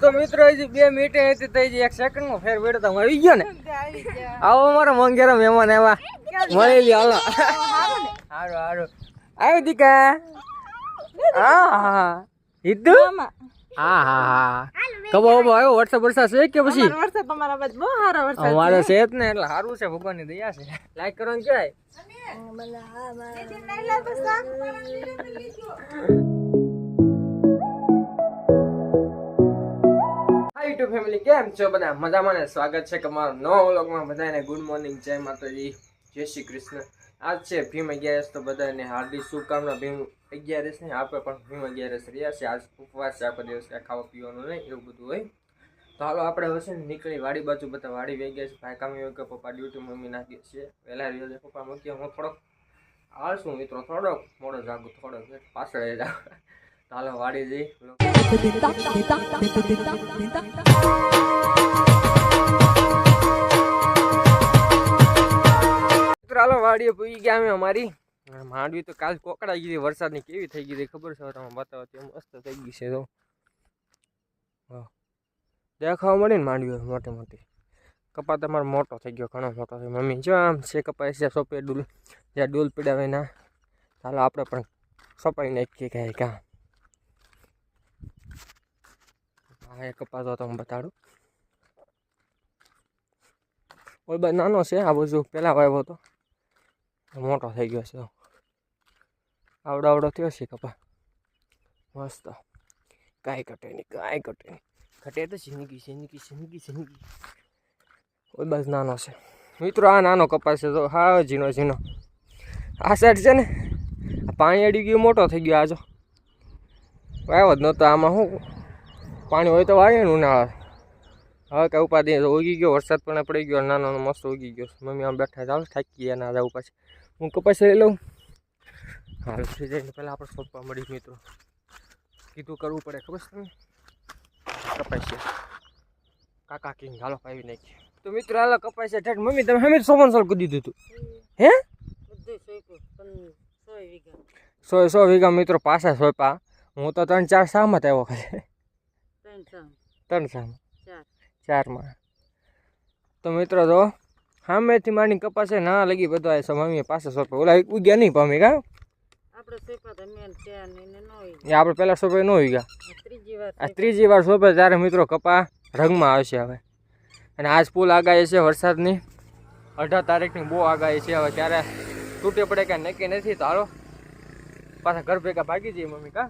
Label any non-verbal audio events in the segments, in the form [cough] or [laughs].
તો મિત્રો હજી બે મિનિટે હતી તો હજી એક સેકન્ડમાં ફેર વેડો તમે આવી ગયો ને. આવી ગયા આવો મારા મંગેરા મહેમાન આવ્યા મળી લ્યો હાલો. હારું હારું. આવ્યું દીકા. હા હા મામા હા હા હા. કબો આવ્યો વરસાદ વરસાદ છે કે પછી? વરસાદ તમારા બાજુ બહુ સારો વરસાદ અમારે છે જ ને એટલે સારું છે ભગવાનની દયા છે. લાઈક યુટ્યુબ ફેમિલી કેમ છો બધા? મજામાં ને? સ્વાગત છે તમારું નવો વ્લોગમાં. બધાને ગુડ મોર્નિંગ જય માતાજી. જય શ્રી કૃષ્ણ. આજ છે ભીમ અગિયારસ. તો બધાને હાર્દિક શુભકામના. ભીમ અગિયારસ ને આપણે પણ ભીમ અગિયારસ રહ્યા છે આજ ઉપવાસ છે, આખો દિવસ ખાવા પીવાનું નહીં, એવું બધું હોય. તો હાલો આપણે હવે છે નીકળી વાડી બાજુ. બધા વાડી વહી ગયા છે. ભાઈ કામી કે પપ્પા ડ્યુટી મમ્મી નાખીએ છીએ વહેલા રહ્યો છે. પપ્પા મૂકીએ હું થોડોક આળસું મિત્રો? થોડોક, મોડો જાગું, થોડોક. પાછળ હાલો વાડી જઈ. ચાલો વાડીએ પૂછી ગયા અમે અમારી. માંડવી તો કાલ કોકડાઈ ગઈ વરસાદની કેવી થઈ ગઈ ખબર છે? તમે બતાવો તે મસ્ત થઈ ગઈ છે તો. દેખાવા મળી ને માંડવી મોટી મોટી. કપા તમારો મોટો થઈ ગયો, ઘણો મોટો થયો મમ્મી, જો આમ છે કપાય છે સોંપે ડૂલ, જ્યાં ડૂલ પીડાવે ના ચાલો, આપણે પણ સોંપાઈ નાખીએ કાંઈ કાં હા એ કપા તો તમે બતાડું. ઓય ભાઈ નાનો છે આ બાજુ પહેલાં વાવ્યો હતો. મોટો થઈ ગયો છે. આવડો આવડો થયો છે કપા મસ્ત. કાંઈ ઘટે નહીં, કાંઈ ઘટે નહીં. ઘટે તો જિંદગી જિંદગી જિંદગી જિંદગી. કોઈ બસ, નાનો છે. મિત્રો, આ નાનો કપાસ છે તો હા, ઝીણો ઝીણો. આ સાઈડ છે ને પાણી અડી ગયું, મોટો થઈ ગયો આજો વાવ્યો જ નહોતો આમાં શું પાણી હોય તો વાગે ને ઉનાળા. હવે કાંઈ ઉપાધિ. ઉગી ગયો વરસાદ પણ પડી ગયો નાનો મસ્ત ઉગી ગયો. મમ્મી આમ બેઠા ચાલો થાકી ગયા ના જવું પાછી. હું કપાસ લઈ લઉં. હાલ થઈ જાય પહેલાં આપણે સોંપવા મળી મિત્રો. કીધું કરવું પડે ખબર છે તમને? કપાસિયા કાકા કિંગ હાલો પાવી નાખીએ. તો મિત્રો હાલો કપાસિયા ઠેઠ. મમ્મી તમે હમે સોમન સોલ કરી દીધું હતું હે? સો સો વીઘા. મિત્રો પાછા સોંપા હું તો ત્રણ ચાર સામત આવ્યો ખાલી. ત્રણ સામાં. ચારમાં. તો મિત્રો તો સામેથી માંડી કપાસે ના લગી બધો છે મમ્મીએ પાસે સોંપે ઓલા ઉગ્યા નહીં પામી કા? એ આપણે પહેલાં સોંપે ન ઉગ્યા ત્રીજી વાર આ ત્રીજી વાર સોંપે ત્યારે મિત્રો કપા રંગમાં આવશે હવે. અને આજ પુલ આગાહી છે વરસાદની. અઢાર તારીખની બહુ આગાહી છે હવે. ક્યારે તૂટે પડે કાંઈ નક્કી નથી. તો હાલો પાછા ઘર ભેગા ભાગી જઈએ મમ્મી કા?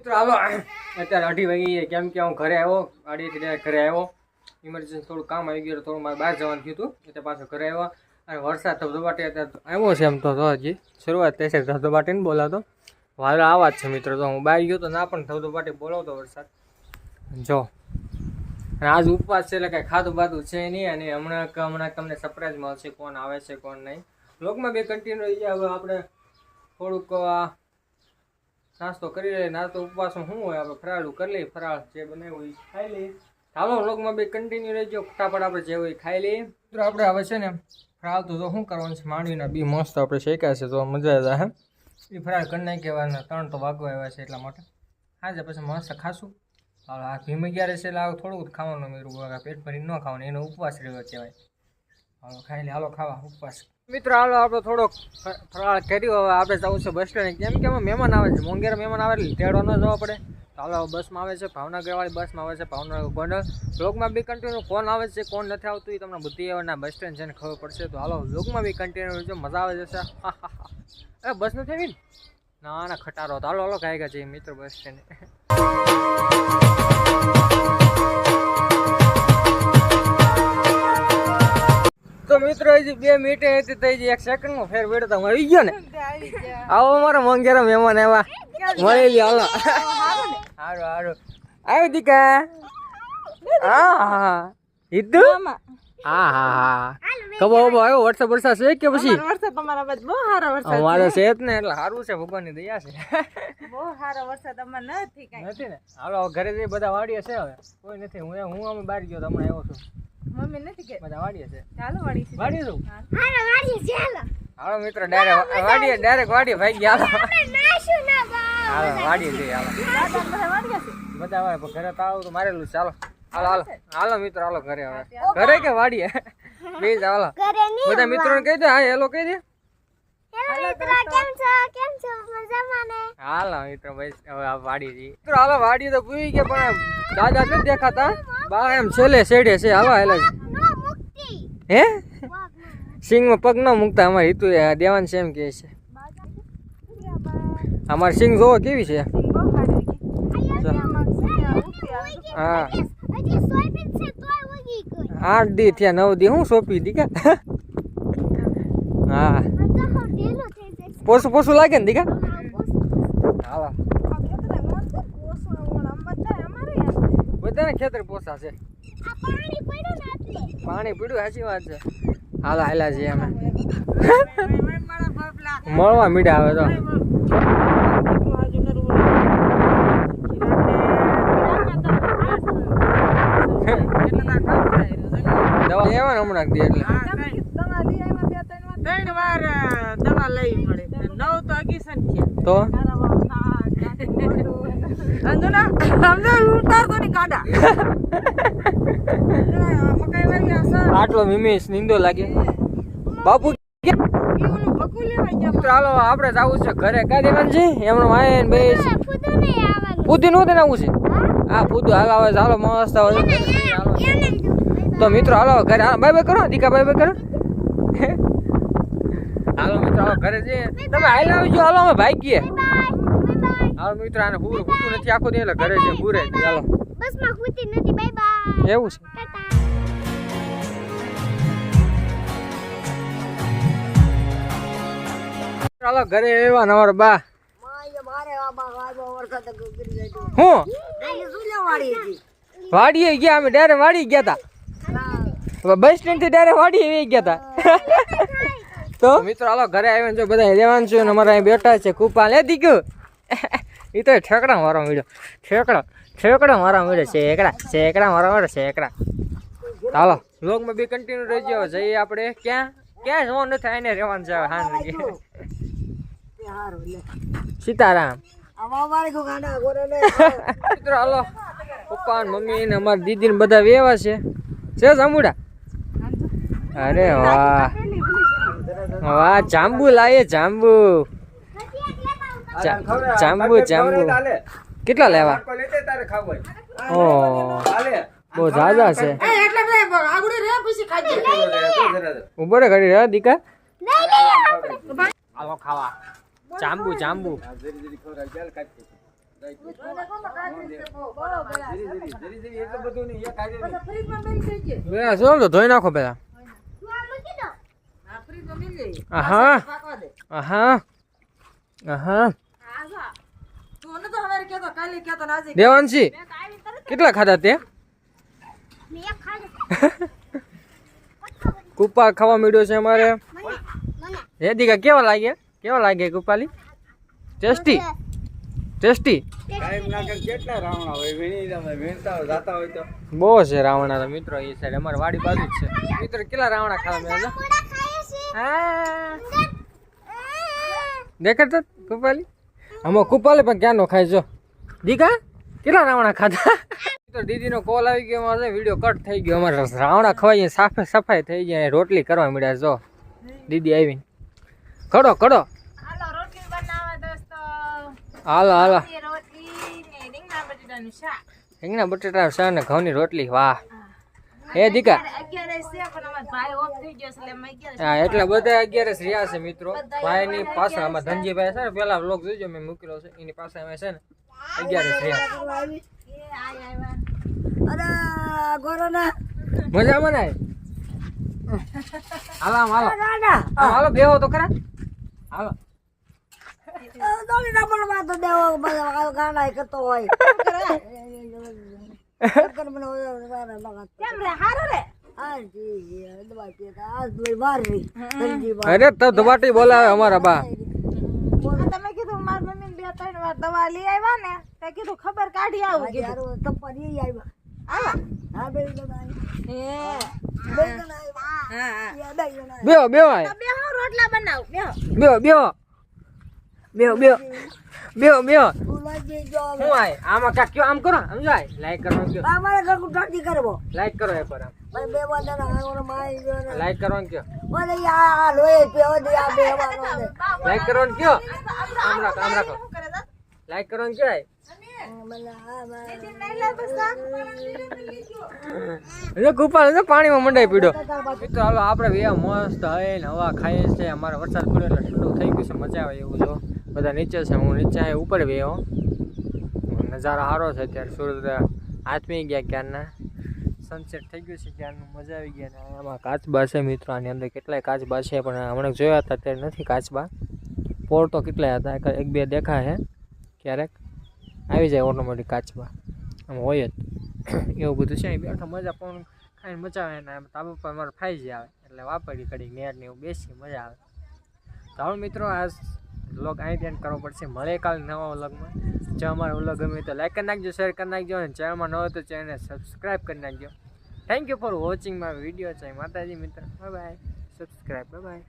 મિત્રો, હાલો. અત્યારે અઢી વાગી ગયા કેમ કે હું ઘરે આવ્યો direct ઘરે આવ્યો. ઇમરજન્સી થોડું કામ આવી ગયું થોડું મારે બહાર જવાનું થયું હતું, એટલે પાછો ઘરે આવ્યો. અને વરસાદ ધબધબાટી અત્યારે આવ્યો છે એમ તો હજી. શરૂઆત થઈ છે ધબધબાટીને બોલાતો. વાલો આવા જ છે મિત્રો તો હું બહાર ગયો તો ના પણ ધબધબાટી બોલાવતો વરસાદ. જો. અને આજ ઉપવાસ છે એટલે કાંઈ ખાધું બાધું છે નહીં અને હમણાં હમણાં તમને સરપ્રાઈઝ મળશે કોણ આવે છે, કોણ નહીં. લોકમાં બે કન્ટિન્યુ રહી હવે આપણે થોડુંક નાસ્તો કરી લઈએ નાસ્તો ઉપવાસ શું હોય? આપણે ફરાળું કરી લઈએ, ફરાળ જે બનાવ્યું એ ખાઈ લઈએ. ચાલો વ્લોગમાં બે કન્ટિન્યુ રહેજો. ફટાફટ આપણે જે હોય ખાઈ લઈએ. મિત્રો, આપણે હવે છે ને ફરાળ તો શું કરવાનું છે? માંડવીના બી મસ્ત આપણે શેક્યા છે તો મજા આવે એ ફરાળ કરી નાખ્યા ત્રણ તો વાગવા આવ્યા છે એટલા માટે. હાજે પછી મસ્ત ખાશું. હાલો આ ભીમ અગિયાર છે? એટલે આવું થોડુંક ખાવાનું મેરું. પેટ ભરીને ન ખાવાનું, એનો ઉપવાસ રહ્યો કહેવાય. હાલો, ખાઈ લે, હાલો, ખાવા, ઉપવાસ. મિત્રો, હાલો, આપણે થોડોક ફરાળ કર્યો. હવે આપણે જવું છે બસ સ્ટેન્ડ. કેમ કે મહેમાન આવે છે. મોંઘેર મહેમાન આવે એટલે તેડવા ન જવા પડે. હાલો બસમાં આવે છે. ભાવનગરવાળી બસમાં આવે છે. ભાવનગર ગોંડલ. બ્લોગમાં બી કન્ટિન્યુ કોણ આવે છે. કોણ નથી આવતું, એ તમને બધી એવાના બસ સ્ટેન્ડ છે ખબર પડશે. તો હાલો બ્લોગમાં બી કન્ટિન્યુ રહેજો. મજા આવે જશે. અરે બસ નથી આવી ના? ખટારો હતો. હાલો હાલો, ગાય ગયા છે મિત્રો બસ સ્ટેન્ડ. તો મિત્રો હજી બે મિનિટે હતી થઈ હજી એક સેકન્ડમાં ફેર વેડો તો આવી ગયો ને. આવો અમારા મંગેરા મહેમાન એવા મળી લ્યો હાલો. હારું હારું. આવ્યો દીકા. હા હા હિદ્દુ હા હા હા. કબો આવ્યો વરસાદ વરસાદ છે કે પછી? વરસાદ તમારા બાજુ બહુ સારો વરસાદ અમારે છે જ ને એટલે સારું છે ભગવાનની દયા છે. બહુ સારો વરસાદ અમારે નથી કાંઈ. નથી ને? હાલો ઘરે જઈ બધા વાડીએ છે હવે. કોઈ નથી હું હું અમે બહાર ગયો તો હમણાં આવ્યો છું. મમ્મી નથી કે બધા વાડીએ છે. ચાલો. હાલો મિત્રો ડાયરેક્ટ વાડીએ ડાયરેક્ટ વાડીએ ભાઈ ગયા. હાલો હાલો વાડીએ જઈએ હાલો. બધા છે. ઘરે તો આવું તો મારેલું ચાલો હાલો હાલો હાલો. મિત્રો હાલો ઘરે હવે. ઘરે કે વાડીએ? [laughs] બે હાલો. બધા મિત્રોને કહી દે હા હેલો કહી દે. હેલો મિત્રો કેમ છો? કેમ છો? મજામાં ને? હાલો મિત્રો ભાઈ હવે વાડી મિત્રો હાલો વાડી તો પૂરી ગયા પણ દાદા નથી દેખાતા. બા એમ છેલ્લે છેડે છે આવા હેલો હે? સિંગમાં પગ ન મૂકતા અમારે હિતુ દેવાન છે એમ કહે છે. અમારે સિંગ જોવો કેવી છે? હા. આઠ દી થયા નવ દી. હું સોંપી દીકા હા. પોસું પોસું લાગે ને દીકા આ પોસ- ખેતર પોસા છે? પાણી પડ્યું ને એટલે પાણી પીડ્યું સાચી વાત છે. હાલા હાલા છે અમે. [laughs] મળવા મીડા આવે તો. દવા લેવા ને હમણાં દે એટલે. ત્રણ વાર દવા લેવી પડે નવ તો અગીસન છે તો? અંજના અમને ઉતારતો ની કાડા મકાઈ વાળી આસા આટલો મિમીસ નિંદો લાગે બાપુ હાલો આપણે જવું છે ઘરે કા દેવાનું છે એમનો માયન બેસ ફૂદું નહીં આવવાનું પૂતી નું આવું છે હા પૂતું હાલ આવે ચાલો મસ્ત તો મિત્રો હાલો ઘરે બાય બાય કરો દીકા બાય બાય કરો હાલો મિત્રો હાલો ઘરે જઈએ તમે હાલ આવજો હાલો અમે ભાઈ બાય હાલો મિત્રો આને હું હુતું નથી આખો દી એટલે ઘરે છે હુરે ચાલો બસમાં હુતી નથી બાય બાય. એવું છે. ચાલો હાલો ઘરે એવા નવર બા. હું? વાડીએ ગયા અમે ડાયરેક્ટ વાડી ગયા હતા બસ સ્ટેન્ડથી ડાયરેક્ટ વાડી ગયા હતા તો? મિત્રો હાલો ઘરે આવીને જો બધા રહેવાનું છે અને અમારા અહીં બેઠા છે કૂપા લે દીકુ? એ તો ઠેકડા મારો મળ્યો ઠેકડા ઠેકડા મારવા મળ્યો શેકડા શેકડા મારવા મળ્યો શેકડા. ચાલો વ્લોગમાં બી કન્ટિન્યુ રહેજો. જઈએ આપણે. ક્યાં? ક્યાં જવાનું નથી આને રહેવાનું છે હા હાન સારું સીતારામ. મિત્રો હાલો. પપ્પા મમ્મી ને અમારી દીદી ને બધા વેવા છે. છે જાંબુડા? અરે વાહ. વાહ જાંબુ લાયે જાંબુ. જાંબુ જાંબુ કેટલા લેવા? ઓ. બહુ ઝાઝા છે. ઊભો રે ઘડી રે દીકા નહીં નહીં આપણે હાલો ખાવા. જાંબુ જાંબુ. ધોઈ નાખો પેલા? હા મૂકી દો. હા દેવાંશી કેટલા ખાધા તે? મેં [laughs] કુપા ખાવા મળ્યો છે અમારે. હે દીકા કેવા લાગે? કેવા લાગે કુપાલી ટેસ્ટી? ટેસ્ટી? બહુ છે રાવણા મિત્રો એ સાઈડ અમારે વાડી બાજુ જ છે. મિત્રો કેટલા રાવણા ખાવા મળ્યા? થોડા ખાય છે. હા. દેખાડતા કુપાલી? આમાં કુપાલી પણ ક્યાંનો ખાય જો દીકા કેટલા રાવણા ખાધા? [laughs] તો દીદીનો કોલ આવી ગયો અમારે વીડિયો કટ થઈ ગયો. અમારે રાવણા ખવાઈ સાફે સફાઈ થઈ ગયા રોટલી કરવા મળ્યા જો દીદી આવીને. કડો કડો હાલો હાલો રીંગણા બટેટાનું શાક. રીંગણા બટેટા શાક ને ઘઉંની રોટલી વાહ. હે દીકા. અગિયાર છે પણ અમારો ભાઈ ઓફ ગયો એટલે અમે અગિયાર હા એટલે બધા અગિયારસ રહ્યા છે મિત્રો. ભાઈની પાસે આમાં ધનજીભાઈ છે ને પેલા વ્લોગ જોજો મેં મૂકેલો છે. એની પાસે અમે છે ને અગિયારસ રહ્યા. એ આય આવ્યા અરે ગોરો ના મજામાં ને? હાલો હાલો. હાલો બેહો તો ખરા. હાલો. દોડી ના પણ માં તો દેવો બધા ગાના કરતો હોય. અરે તો ધબાટી બોલાવે અમારા બા. તમે કીધું મારી મમ્મી બે ત્રણ વાર દવા લઈ આવ્યા ને તે કીધું ખબર કાઢી આવું કીધું યાર તપ્પા આવ્યા બેહો રોટલા બનાવ બે બેહો બેહો. બેહો બેહો બેહો બેહો હું આય? આમાં કાક કયો આમ કરો? સમજાય? લાઈક કરો કયો? અમારે ઘર ઠંડી કરવો. લાઈક કરો એક પર આમ. બે વાદાના આંગણો મારી જો લાઈક કરવાનું કયો? બોલે આ લોય લોહી દે આ બે ને લાઈક કરવાનું કયો? આમ રાખો આમ રાખો. લાઈક કરો ને કરવાનું કયો પાણીમાં મંડાઈ પીડો. હાલો આપણે બે મસ્ત હવા ખાઈએ છે અમારે વરસાદ પડ્યો એટલે ઠંડુ થઈ ગયું છે મજા આવે એવું જો. બધા નીચે છે, હું નીચે અહીં ઉપર ગયો નજારો સારો છે અત્યારે સૂરજ આથમી ગયા ક્યારના? સનસેટ થઈ ગયું છે ક્યારનું? મજા આવી ગયા ને આમાં કાચબા છે મિત્રો, આની અંદર કેટલાય કાચબા છે, પણ હમણાં જોયા હતા ત્યારે નથી કાચબા. પોર તો કેટલાય હતા, એક- બે દેખા છે ક્યારેક. આવી જાય ઓટોમેટિક કાચબા. આમ હોય જ. એવું બધું છે બેઠો મજા, પણ ખાઈને મજા આવે ને તાબુ પર મારે ફાઈ આવે, એટલે વાપરી કડી નેટ ને એવું બેસી મજા આવે. તો મિત્રો, આ વ્લોગ અહીં એન્ડ કરવો પડશે. મળે કાલે નવા વ્લોગમાં જો અમારો વ્લોગ ગમે તો લાઈક કરી નાખજો શેર કરી નાખજો, અને ચેનલમાં ન હોય તો ચેનલને સબસ્ક્રાઈબ કરી નાખજો. Thank you for watching my video છે માતાજી મિત્ર. Bye bye subscribe by